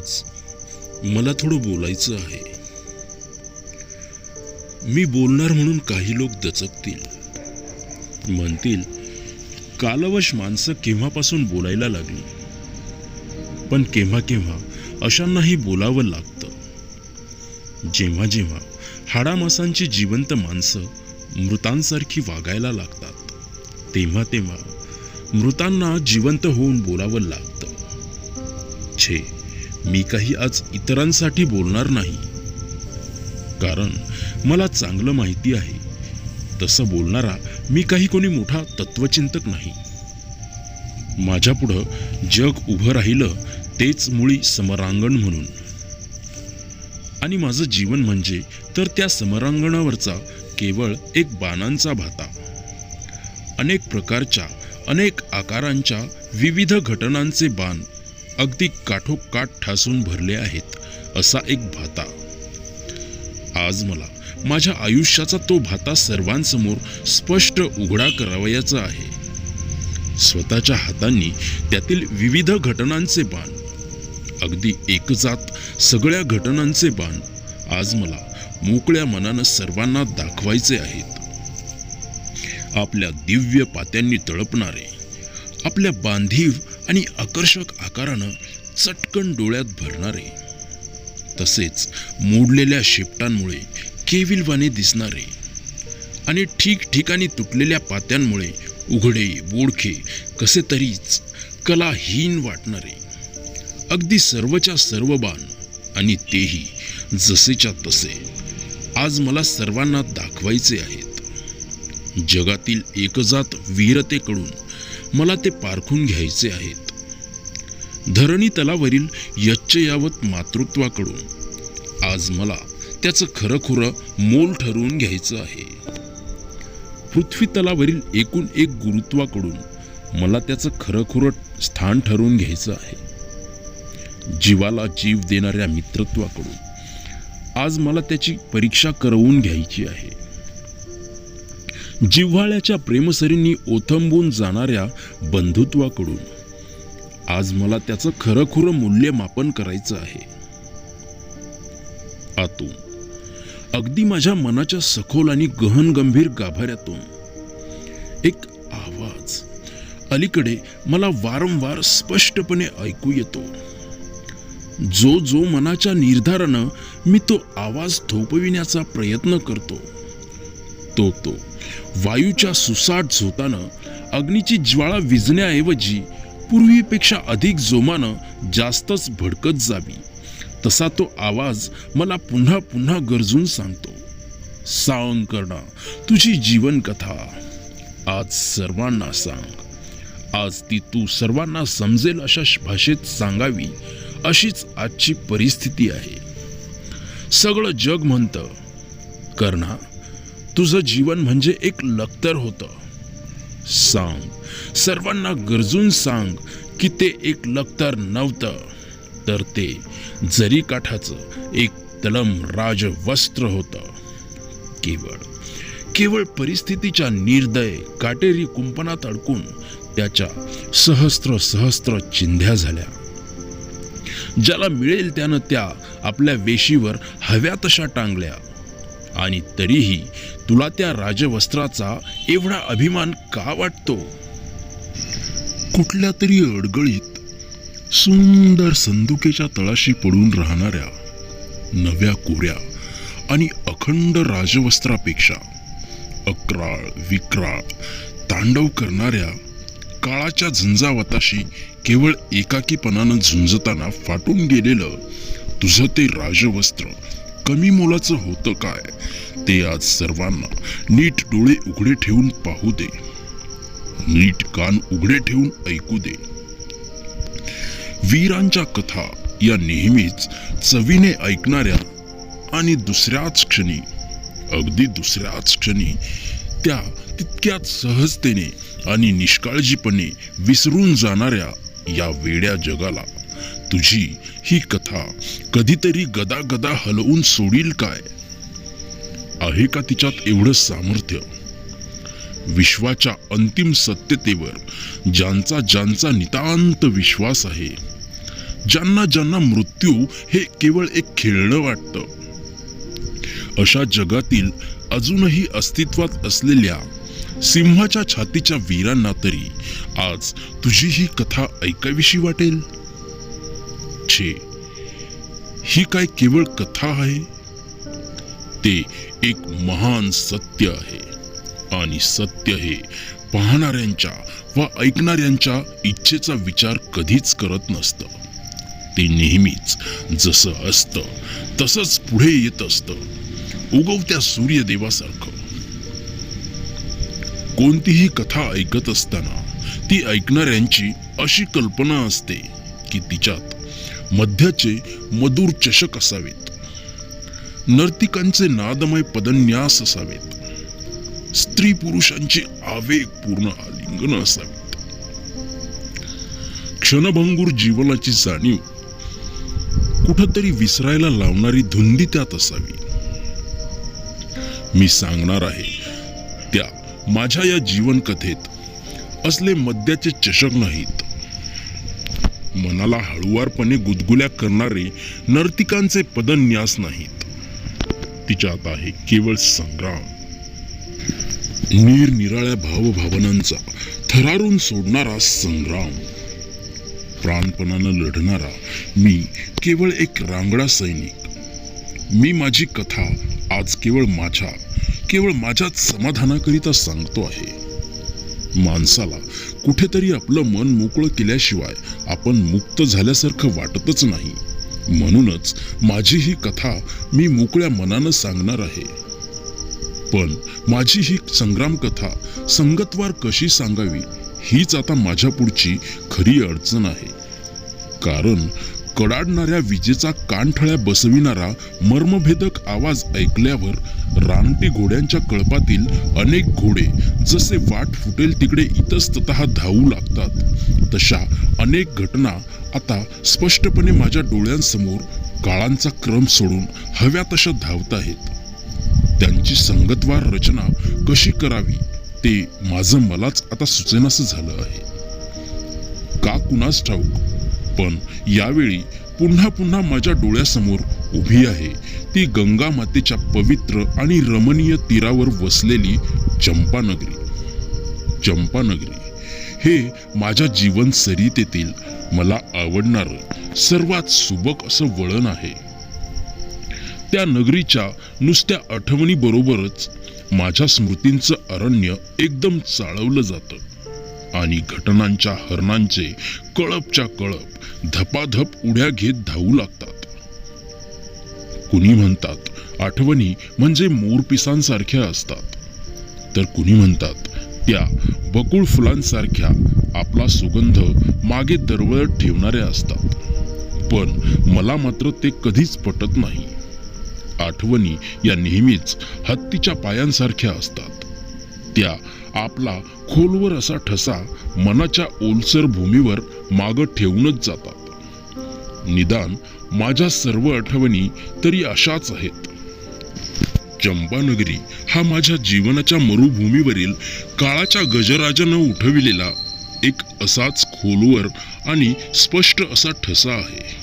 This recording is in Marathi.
आज मला थोडं बोलायचं आहे. मी बोलणार म्हणून काही लोक दचकतील. म्हणतील कालवश माणसं केव्हापासून बोलायला लागली? पण केव्हा केव्हा अशांनाही बोलावं लागतं. जेव्हा जेव्हा हाडामासांची जिवंत माणसं मृतांसारखी वागायला लागतात तेव्हा तेव्हा मृतांना जिवंत होऊन बोलावं लागतं. छे मी काही आज इतरांसाठी बोलणार नाही. कारण मला चांगलं माहिती आहे. तसं बोलणारा मी काही कोणी मोठा तत्वचिंतक नाही. माझ्या पुढं जग उभं राहिलं तेच मुळी समरांगण म्हणून. आणि माझं जीवन म्हणजे तर त्या समरांगणावरचा केवळ एक बाणांचा भाता. अनेक प्रकारच्या अनेक आकारांच्या विविध घटनांचे बाण अगदी काठोकाठ ठासून भरले आहेत असा एक भाता. आज मला माझ्या आयुष्याचा तो भाता सर्वांसमोर स्पष्ट उघडा करावयाचा आहे. स्वतःच्या हातांनी त्यातील विविध घटनांचे बाण अगदी एकजात सगळ्या घटनांचे बाण आज मला मोकळ्या मनानं सर्वांना दाखवायचे आहेत. आपल्या दिव्य पात्यांनी तळपणारे आपल्या बांधीव आणि आकर्षक आकारानं चटकन डोळ्यात भरणारे तसेच मोडलेल्या शेपटांमुळे केविलवाने दिसणारे आणि ठिकठिकाणी तुटलेल्या पात्यांमुळे उघडे बोडखे कसे तरीच कलाहीन वाटणारे. अगदी सर्वच्या सर्व बाण आणि तेही जसेच्या तसे आज मला सर्वांना दाखवायचे आहेत. जगातील एकजात वीरतेकडून मला ते पारखून घ्यायचे आहेत. धरणी तलावरील यच्चयावत मातृत्वाकडून. आज मला त्याचं खरंखुरं मोल ठरवून घ्यायचं आहे. पृथ्वी तलावरील एकूण एक गुरुत्वाकडून मला त्याचं खरंखुरं स्थान ठरवून घ्यायचं आहे. जीवाला जीव देणाऱ्या मित्रत्वाकडून. आज मला त्याची परीक्षा करवून घ्यायची आहे. जिव्हाळ्याच्या प्रेमसरींनी ओथंबून जाणाऱ्या बंधुत्वाकडून. आज मला त्याचं खरंखुरं मूल्यमापन करायचं आहे. आतून. अगदी माझ्या मनाच्या सखोल आणि गहन गंभीर गाभाऱ्यातून. एक आवाज. अलीकडे मला वारंवार स्पष्टपणे ऐकू येतो. जो जो मनाच्या निर्धारानं मी तो आवाज थोपविण्याचा प्रयत्न करतो. तो तो. वायूच्या सुसाट झोतानं अग्नीची ज्वाळा विजण्याऐवजी पूर्वीपेक्षा अधिक जोमानं जास्तच भडकत जावी. तसा तो आवाज मला पुन्हा पुन्हा गरजून सांगतो. सांग करणा तुझी जीवनकथा आज सर्वांना सांग. आज ती तू सर्वांना समजेल अशा भाषेत सांगावी अशीच आजची परिस्थिती आहे. सगळं जग म्हणतं कर्णा तुझं जीवन म्हणजे एक लक्तर होतं. सांग. सर्वांना गरजून सांग की ते एक लक्तर नव्हतं. तर ते जरी काठाचं एक तलम राजवस्त्र होतं. केवळ केवळ परिस्थितीच्या निर्दय काटेरी कुंपणात अडकून त्याच्या सहस्त्र सहस्त्र चिंध्या झाल्या. ज्याला मिळेल त्यानं त्या आपल्या वेशीवर हव्या तशा टांगल्या. आणि तरीही तुला त्या राजवस्त्राचा एवढा अभिमान का वाटतो? कुठल्या तरी अडगळीत सुंदर संदुकेच्या तळाशी पडून राहणाऱ्या नव्या कोऱ्या आणि अखंड राजवस्त्रापेक्षा अक्राळ विक्राळ तांडव करणाऱ्या काळाच्या झंझावताशी केवळ एकाकीपणानं झुंजताना फाटून गेलेलं तुझं ते राजवस्त्र कमी मोलाचं होतं काय? ते आज सर्वांना नीट डोळे उघडे ठेवून पाहू दे. नीट कान उघडे ठेवून ऐकू दे. वीरांच्या कथा या नेहमीच चवीने ऐकणाऱ्या आणि दुसऱ्याच क्षणी अगदी दुसऱ्याच क्षणी त्या तितक्याच सहजतेने आणि निष्काळजीपणे विसरून जाणाऱ्या या वेड्या जगाला तुझी ही कथा कधीतरी गदा गदा हलवून सोडील काय? आहे का तिच्यात एवढं सामर्थ्य? विश्वाच्या अंतिम सत्यतेवर ज्यांचा ज्यांचा नितांत विश्वास आहे ज्यांना ज्यांना मृत्यू हे केवळ एक खेळणं वाटतं. अशा जगातील अजूनही अस्तित्वात असलेल्या सिंहाच्या छातीच्या वीरांना तरी आज तुझी ही कथा ऐकावीशी वाटेल? छे ही काय केवळ कथा आहे? ते एक महान सत्य आहे. आणि सत्य हे पाहणाऱ्यांच्या व ऐकणाऱ्यांच्या इच्छेचा विचार कधीच करत नसतं. ते नेहमीच जसं असतं तसंच पुढे येत असतं. उगवत्या सूर्यदेवासारखं. कोणतीही कथा ऐकत असताना ती ऐकणाऱ्यांची अशी कल्पना असते की तिच्यात मध्याचे मधुर चषक असावेत. नर्तिकांचे नादमय पदन्यास असावेत. स्त्री पुरुषांची आवेगपूर्ण आलिंगन असावेत. क्षणभंगूर जीवनाची जाणीव कुठंतरी विसरायला लावणारी धुंदी त्यात असावी. मी सांगणार आहे त्या माझ्या या जीवन कथेत असले मद्याचे चषक नाहीत. मनाला हळुवारपणे गुदगुल्या करणारे नर्तिकांचे पदन्यास नाहीत. तिच्यात आहे केवळ संग्राम. निरनिराळ्या भावभावनांचा थरारून सोडणारा संग्राम. प्राणपणानं लढणारा मी केवळ एक रांगडा सैनिक. मी माझी कथा आज केवळ माझ्या केवळ माझ्याच समाधानाकरिता सांगतो आहे. माणसाला. कुठेतरी आपलं मन मोकळं केल्याशिवाय आपण मुक्त झाल्यासारखं वाटतच नाही. म्हणूनच माझी ही कथा मी मोकळ्या मनानं सांगणार आहे. पण माझी ही संग्राम कथा संगतवार कशी सांगावी हीच आता माझ्या पुढची खरी अडचण आहे. कारण कडाडणाऱ्या विजेचा कानठळ्या बसविणारा मर्मभेदक आवाज ऐकल्यावर रानटी घोड्यांच्या कळपातील अनेक घोडे जसे वाट फुटेल तिकडे इतस्तत धावू लागतात. तशा अनेक घटना आता स्पष्टपणे माझ्या डोळ्यांसमोर काळांचा क्रम सोडून हव्या तशा धावत आहेत. त्यांची संगतवार रचना कशी करावी ते माझं मलाच आता सुचेनासं झालं आहे. का कुणास ठाऊक? पण यावेळी पुन्हा पुन्हा माझ्या डोळ्यासमोर उभी आहे. ती गंगा मातेच्या पवित्र आणि रमणीय तीरावर वसलेली चंपानगरी. चंपानगरी. हे माझ्या जीवन सरितेतील मला आवडणारं सर्वात सुबक असं वळण आहे. त्या नगरीच्या नुसत्या आठवणी बरोबरच माझ्या स्मृतींचं अरण्य एकदम चाळवलं जातं. आणि घटनांच्या हरणांचे कळपच्या कळप धपाधप उड्या घेत धावू लागतात. कुणी म्हणतात आठवणी म्हणजे मोरपिसांसारख्या असतात. तर कुणी म्हणतात त्या बकुळ फुलांसारख्या आपला सुगंध मागे दरवळत ठेवणाऱ्या असतात. पण मला मात्र ते कधीच पटत नाही. आठवणी या नेहमीच हत्तीच्या पायांसारख्या असतात. त्या आपला खोलवर असा ठसा मनाच्या ओलसर भूमीवर माग ठेवूनच जातात. निदान माझ्या सर्व आठवणी तरी अशाच आहेत. चंपानगरी हा माझ्या जीवनाच्या मरुभूमीवरील काळाच्या गजराजानं उठविलेला एक असाच खोलवर आणि स्पष्ट असा ठसा आहे.